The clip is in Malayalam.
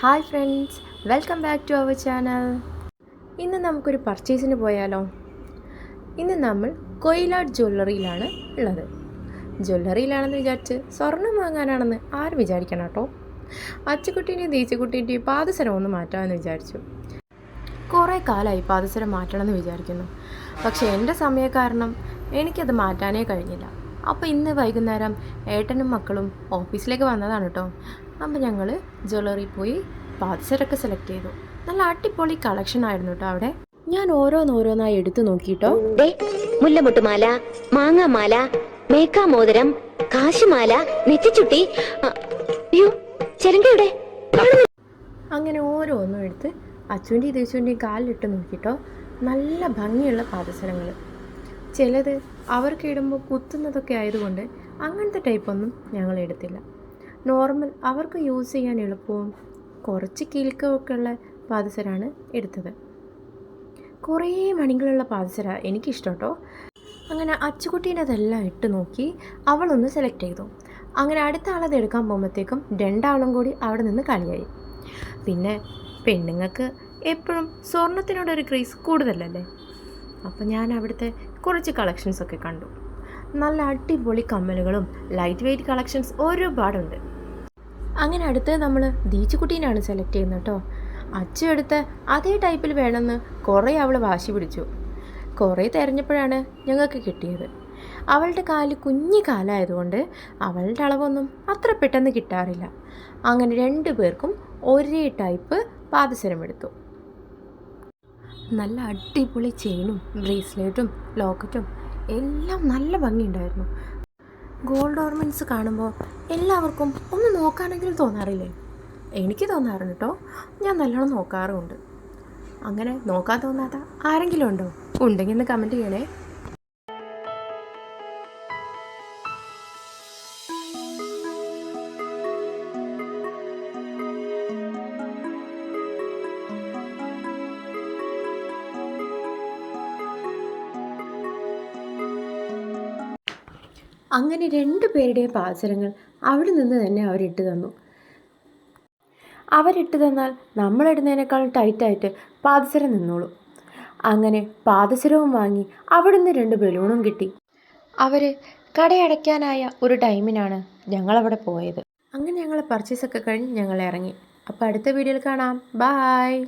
Hi friends welcome back to our channel. ഇന്ന് നമുക്കൊരു പർച്ചേസിന് പോയാലോ? ഇന്ന് നമ്മൾ കൊയിലാട് ജ്വല്ലറിയിലാണ് ഉള്ളത്. ജ്വല്ലറിയിലാണെന്ന് വിചാരിച്ച് സ്വർണം വാങ്ങാനാണെന്ന് ആര് വിചാരിക്കണം കേട്ടോ. അച്ചുകുട്ടീന്റെയും ദീച്ചക്കുട്ടീന്റെയും പാദസരം ഒന്ന് മാറ്റാമെന്ന് വിചാരിച്ചു. കുറേ കാലമായി പാദസരം മാറ്റണമെന്ന് വിചാരിക്കുന്നു. പക്ഷേ എന്റെ സമയ കാരണം എനിക്കത് മാറ്റാനേ കഴിഞ്ഞില്ല. അപ്പോൾ ഇന്ന് വൈകുന്നേരം ഏട്ടനും മക്കളും ഓഫീസിലേക്ക് വന്നതാണ് കേട്ടോ അപ്പോൾ ഞങ്ങൾ ജ്വല്ലറി പോയി പാദസരൊക്കെ സെലക്ട് ചെയ്തു. നല്ല അടിപൊളി കളക്ഷൻ ആയിരുന്നു കേട്ടോ അവിടെ. ഞാൻ ഓരോന്നോരോന്നായി എടുത്തു നോക്കിയിട്ടോ ദേ മുല്ലമുട്ടുമാല മാങ്ങാമാല മേക്കാമോതിരം കാശുമാല നെറ്റിച്ചുട്ടി അയ്യോ ചെലങ്കയുടെ. അങ്ങനെ ഓരോന്നും എടുത്ത് അച്ചുവിന്റെയും ദേശുവിന്റെയും കാലിലിട്ട് നോക്കിയിട്ടോ നല്ല ഭംഗിയുള്ള പാദസരങ്ങൾ ചിലത് അവർക്ക് ഇടുമ്പോൾ കുത്തുന്നതൊക്കെ ആയതുകൊണ്ട് അങ്ങനത്തെ ടൈപ്പൊന്നും ഞങ്ങൾ എടുത്തില്ല. നോർമൽ അവർക്ക് യൂസ് ചെയ്യാൻ എളുപ്പവും കുറച്ച് കിലുക്കമൊക്കെ ഉള്ള പാദസരാണ് എടുത്തത്. കുറേ മണികളുള്ള പാദസര എനിക്കിഷ്ടം കേട്ടോ അങ്ങനെ അച്ചുകുട്ടീനതെല്ലാം ഇട്ട് നോക്കി അവളൊന്ന് സെലക്ട് ചെയ്തു. അങ്ങനെ അടുത്ത ആളത് എടുക്കാൻ പോകുമ്പോഴത്തേക്കും രണ്ടാളും കൂടി അവിടെ നിന്ന് കളിയായി. പിന്നെ പെണ്ണുങ്ങൾക്ക് എപ്പോഴും സ്വർണത്തിനോടൊരു ക്രേസ് കൂടുതലല്ലേ? അപ്പം ഞാൻ അവിടുത്തെ കുറച്ച് കളക്ഷൻസ് ഒക്കെ കണ്ടു. നല്ല അടിപൊളി കമ്മലുകളും ലൈറ്റ് വെയ്റ്റ് കളക്ഷൻസ് ഒരുപാടുണ്ട്. അങ്ങനെ അടുത്ത് നമ്മൾ ദീച്ചുകുട്ടീനാണ് സെലക്ട് ചെയ്യുന്നത് കേട്ടോ അച്ചു എടുത്ത് അതേ ടൈപ്പിൽ വേണമെന്ന് കുറേ അവൾ വാശി പിടിച്ചു. കുറേ തിരഞ്ഞപ്പോഴാണ് ഞങ്ങൾക്ക് കിട്ടിയത്. അവളുടെ കാൽ കുഞ്ഞു കാലായതുകൊണ്ട് അവളുടെ അളവൊന്നും അത്ര പെട്ടെന്ന് കിട്ടാറില്ല. അങ്ങനെ രണ്ടു പേർക്കും ഒരേ ടൈപ്പ് പാദസരം എടുത്തു. നല്ല അടിപൊളി ചെയിനും ബ്രേസ്ലെറ്റും ലോക്കറ്റും എല്ലാം നല്ല ഭംഗിയുണ്ടായിരുന്നു. ഗോൾഡ് ഓർണമെന്റ്സ് കാണുമ്പോൾ എല്ലാവർക്കും ഒന്ന് നോക്കാനെങ്കിലും തോന്നാറില്ലേ? എനിക്ക് തോന്നാറുണ്ട് കേട്ടോ ഞാൻ നല്ലോണം നോക്കാറുമുണ്ട്. അങ്ങനെ നോക്കാൻ തോന്നാത്ത ആരെങ്കിലും ഉണ്ടോ? ഉണ്ടെങ്കിൽ ഒന്ന് കമന്റ് ചെയ്യണേ. അങ്ങനെ രണ്ടു പേരുടെയും പാദസരങ്ങൾ അവിടെ നിന്ന് തന്നെ അവരിട്ട് തന്നു. അവരിട്ട് തന്നാൽ നമ്മളിടുന്നതിനേക്കാൾ ടൈറ്റായിട്ട് പാദസരം നിന്നോളൂ. അങ്ങനെ പാദസരവും വാങ്ങി അവിടുന്ന് രണ്ട് ബലൂണും കിട്ടി. അവർ കടയടയ്ക്കാനായ ഒരു ടൈമിനാണ് ഞങ്ങളവിടെ പോയത്. അങ്ങനെ ഞങ്ങൾ പർച്ചേസൊക്കെ കഴിഞ്ഞ് ഞങ്ങൾ ഇറങ്ങി. അപ്പോൾ അടുത്ത വീഡിയോയിൽ കാണാം. ബായ്